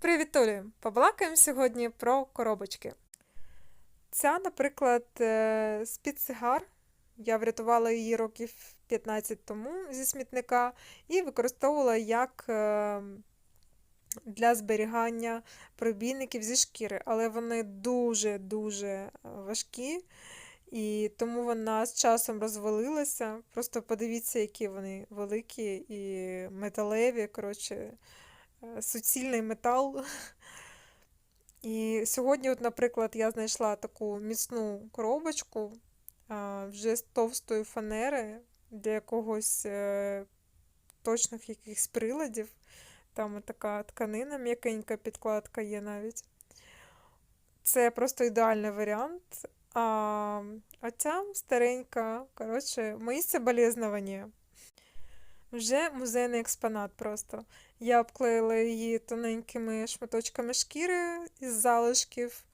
Привіт, Толі! Побалакаємо сьогодні про коробочки. Ця, наприклад, е, з-під сигар. Я врятувала її років 15 тому зі смітника і використовувала як е, для зберігання пробійників зі шкіри, але вони дуже-дуже важкі, і тому вона з часом розвалилася. Просто подивіться, які вони великі і металеві. Коротше, е, суцільний метал. І сьогодні, от, наприклад, я знайшла таку міцну коробочку вже з товстої фанери для якогось е, точних якихось приладів. Там така тканина, м'якенька підкладка є навіть. Це просто ідеальний варіант. А, а ця старенька, коротше, мої соболезновання. Вже музейний експонат просто. Я обклеїла її тоненькими шматочками шкіри із залишків.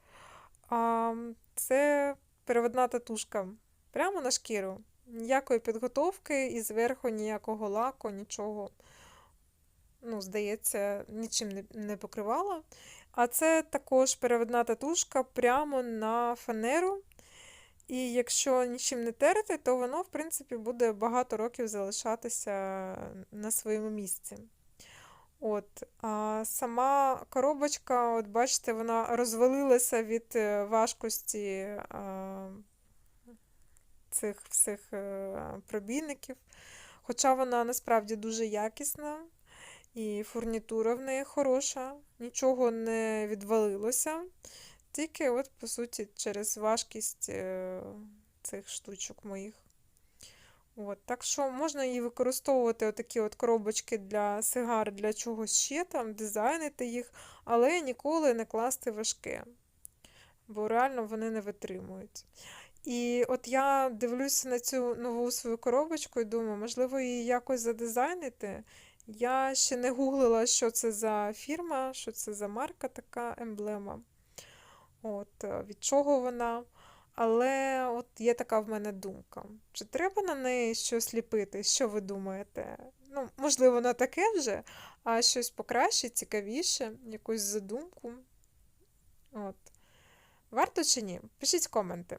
А це переводна татушка. Прямо на шкіру. Ніякої підготовки і зверху ніякого лаку, нічого. Ну, здається, нічим не, покривала. А це також переводна татушка прямо на фанеру. І якщо нічим не терти, то воно, в принципі, буде багато років залишатися на своєму місці. От, а Сама коробочка, от бачите, вона розвалилася від е, важкості а, цих всіх е, пробійників. Хоча вона насправді дуже якісна, і фурнітура в неї хороша, нічого не відвалилося. Тільки, от, по суті, через важкість е, цих штучок моїх. От, Так що можна її використовувати отакі от коробочки для сигар, для чогось ще там, дизайнити їх, але ніколи не класти важке, бо реально вони не витримують. І от я дивлюся на цю нову свою коробочку і думаю, можливо, її якось задизайнити. Я ще не гуглила, що це за фірма, що це за марка, така емблема. От, Від чого вона. Але от є така в мене думка. Чи треба на неї щось ліпити? Що ви думаєте? Ну, можливо, на таке вже, а щось покраще, цікавіше, якусь задумку. От. Варто чи ні? Пишіть коменти.